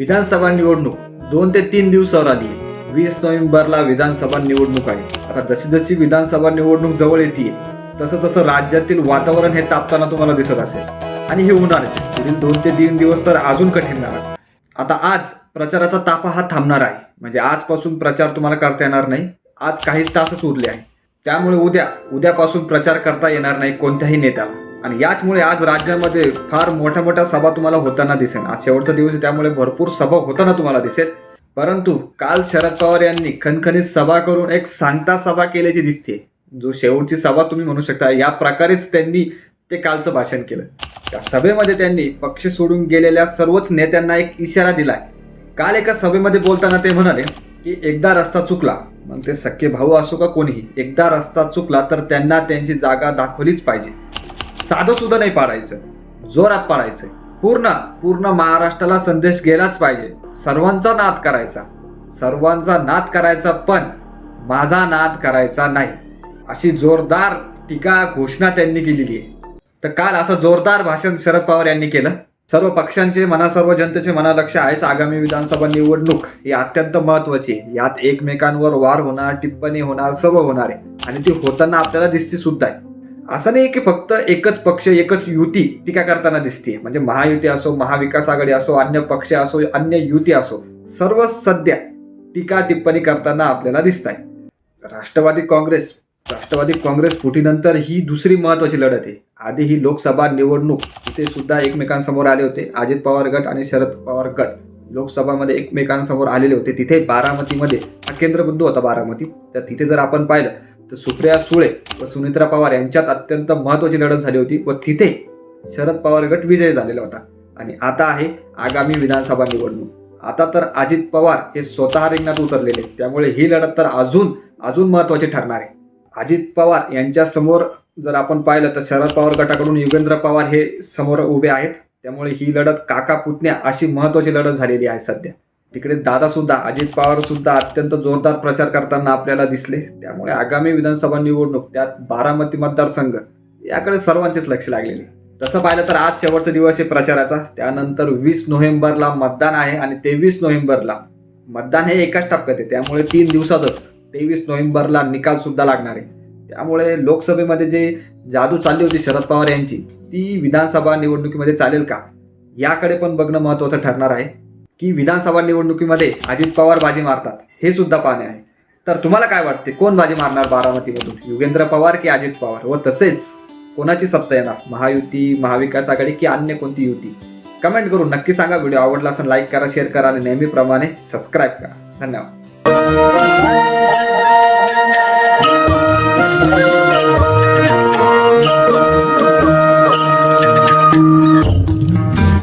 विधानसभा निवडणूक दोन ते तीन दिवसावर आली. आहे वीस नोव्हेंबरला विधानसभा निवडणूक आहे. आता जशी जशी विधानसभा निवडणूक जवळ येते तसं तसं राज्यातील वातावरण हे तापताना तुम्हाला दिसत असेल. आणि हे होणारच पुढील दोन ते तीन दिवस तर अजून कठीण जाणार आता आज प्रचाराचा तापा हा थांबणार आहे. म्हणजे आजपासून प्रचार तुम्हाला करता येणार नाही. आज काही तासच उरले आहे. त्यामुळे उद्या उद्यापासून प्रचार करता येणार नाही कोणत्याही नेत्याला. आणि याचमुळे आज राज्यामध्ये फार मोठ्या मोठ्या सभा तुम्हाला होताना दिसेल आज शेवटचा दिवस त्यामुळे भरपूर सभा होताना तुम्हाला दिसेल. परंतु काल शरद पवार यांनी खणखणीत सभा करून एक सांगता सभा केल्याची दिसते जो शेवटची सभा तुम्ही म्हणू शकता या प्रकारेच त्यांनी ते कालचं भाषण केलं. त्या सभेमध्ये त्यांनी पक्ष सोडून गेलेल्या सर्वच नेत्यांना एक इशारा दिलाय. काल एका सभेमध्ये बोलताना ते म्हणाले की एकदा रस्ता चुकला. मग ते सख्खे भाऊ असो का कोणीही एकदा रस्ता चुकला तर त्यांना त्यांची जागा दाखवलीच पाहिजे. साधं सुद्धा नाही पाडायचं. जोरात पाडायचं. पूर्ण पूर्ण महाराष्ट्राला संदेश गेलाच पाहिजे. सर्वांचा नाद करायचा. सर्वांचा नाद करायचा पण माझा नाद करायचा नाही. अशी जोरदार टीका घोषणा त्यांनी केलेली आहे. तर काल असं जोरदार भाषण शरद पवार यांनी केलं. सर्व पक्षांचे मना सर्व जनतेचे मना लक्ष आहेच आगामी विधानसभा निवडणूक. ही अत्यंत महत्वाची आहे. यात एकमेकांवर वार होणार टिप्पणी होणार सर्व होणार आहे. आणि ती होताना आपल्याला दिसते सुद्धा आहे. असं नाही की फक्त एकच पक्ष एकच युती टीका करताना दिसते म्हणजे महायुती असो महाविकास आघाडी असो अन्य पक्ष असो अन्य युती असो सर्व सध्या टीका टिप्पणी करताना आपल्याला दिसत आहे राष्ट्रवादी काँग्रेस राष्ट्रवादी काँग्रेस फुटीनंतर ही दुसरी महत्वाची लढत आहे. आधी ही लोकसभा निवडणूक इथे सुद्धा एकमेकांसमोर आले होते. अजित पवार गट आणि शरद पवार गट. लोकसभामध्ये एकमेकांसमोर आलेले होते. तिथे बारामतीमध्ये हा केंद्रबिंदू होता बारामती. तर तिथे जर आपण पाहिलं तर सुप्रिया सुळे व सुनित्रा पवार यांच्यात अत्यंत महत्वाची लढत झाली होती व तिथे शरद पवार गट विजय झालेला होता. आणि आता आहे आगामी विधानसभा निवडणूक. आता तर अजित पवार हे स्वतः रिंगणात उतरलेले. आहेत. त्यामुळे ही लढत तर अजून अजून महत्वाची ठरणार आहे. अजित पवार यांच्या समोर जर आपण पाहिलं तर शरद पवार गटाकडून युगेंद्र पवार हे समोर उभे आहेत. त्यामुळे ही लढत काका पुतण्या अशी महत्वाची लढत झालेली आहे सध्या. तिकडे दादा सुद्धा अजित पवार सुद्धा अत्यंत जोरदार प्रचार करताना आपल्याला दिसले. त्यामुळे आगामी विधानसभा निवडणूक त्यात बारामती मतदारसंघ याकडे सर्वांचेच लक्ष लागलेले. तसं पाहिलं तर आज शेवटचा दिवस आहे प्रचाराचा. त्यानंतर वीस नोव्हेंबरला मतदान आहे आणि तेवीस नोव्हेंबरला मतदान हे एकाच टप्प्यात आहे. त्यामुळे तीन दिवसातच तेवीस नोव्हेंबरला निकाल सुद्धा लागणार आहे. त्यामुळे लोकसभेमध्ये जे जादू चालली होती शरद पवार यांची ती विधानसभा निवडणुकीमध्ये चालेल का? याकडे पण बघणं महत्वाचं ठरणार आहे. की विधानसभा निवडणुकीमध्ये अजित पवार बाजी मारतात हे सुद्धा पाहणे आहे. तर तुम्हाला काय वाटते कोण बाजी मारणार बारामतीमधून? युगेंद्र पवार की अजित पवार? व तसेच कोणाची सत्ता येणार? महायुती महाविकास आघाडी की अन्य कोणती युती? कमेंट करून नक्की सांगा. व्हिडिओ आवडला असेल लाईक करा शेअर करा आणि नेहमीप्रमाणे सबस्क्राईब करा. धन्यवाद.